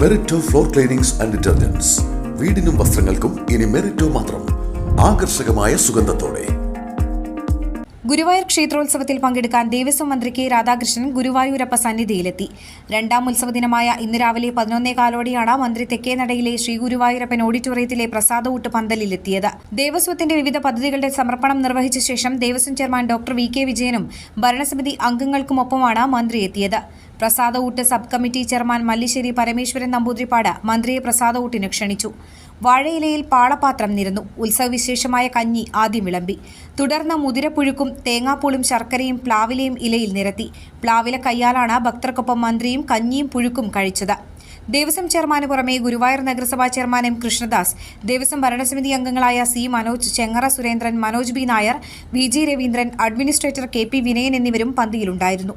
മെറിറ്റോ floor cleanings and detergents വീടിനും വസ്ത്രങ്ങൾക്കും ഇനി മെറിറ്റോ മാത്രം. ആകർഷകമായ സുഗന്ധത്തോടെ. ഗുരുവായൂർ ക്ഷേത്രോത്സവത്തിൽ പങ്കെടുക്കാൻ ദേവസ്വം മന്ത്രി കെ രാധാകൃഷ്ണൻ ഗുരുവായൂരപ്പ സന്നിധിയിലെത്തി. രണ്ടാം ഉത്സവ ദിനമായ ഇന്ന് രാവിലെ പതിനൊന്നേ കാലോടെയാണ് മന്ത്രി തെക്കേനടയിലെ ശ്രീ ഗുരുവായൂരപ്പൻ ഓഡിറ്റോറിയത്തിലെ പ്രസാദവൂട്ട് പന്തലിലെത്തിയത്. ദേവസ്വത്തിന്റെ വിവിധ പദ്ധതികളുടെ സമർപ്പണം നിർവഹിച്ച ശേഷം Devaswom chairman doctor V K വിജയനും ഭരണസമിതി അംഗങ്ങൾക്കുമൊപ്പമാണ് മന്ത്രി എത്തിയത്. പ്രസാദഊട്ട് sub committee chairman Mallissery Parameswaran Namboodiripad മന്ത്രിയെ പ്രസാദഊട്ടിന് ക്ഷണിച്ചു. വാഴയിലയിൽ പാളപാത്രം നിരന്നു. ഉത്സവവിശേഷമായ കഞ്ഞി ആദ്യം വിളമ്പി. തുടർന്ന് മുതിരപ്പുഴുക്കും തേങ്ങാപ്പൂളും ശർക്കരയും പ്ലാവിലയും ഇലയിൽ നിരത്തി. പ്ലാവില കയ്യാലാണ് ഭക്തർക്കൊപ്പം മന്ത്രിയും കഞ്ഞിയും പുഴുക്കും കഴിച്ചത്. ദേവസ്വം ചെയർമാന് പുറമെ ഗുരുവായൂർ നഗരസഭാ ചെയർമാൻ എം കൃഷ്ണദാസ് ദേവസ്വം ഭരണസമിതി അംഗങ്ങളായ C Manoj Chengara Surendran Manoj B Nair V G Raveendran administrator K P Vinayan എന്നിവരും പന്തിയിലുണ്ടായിരുന്നു.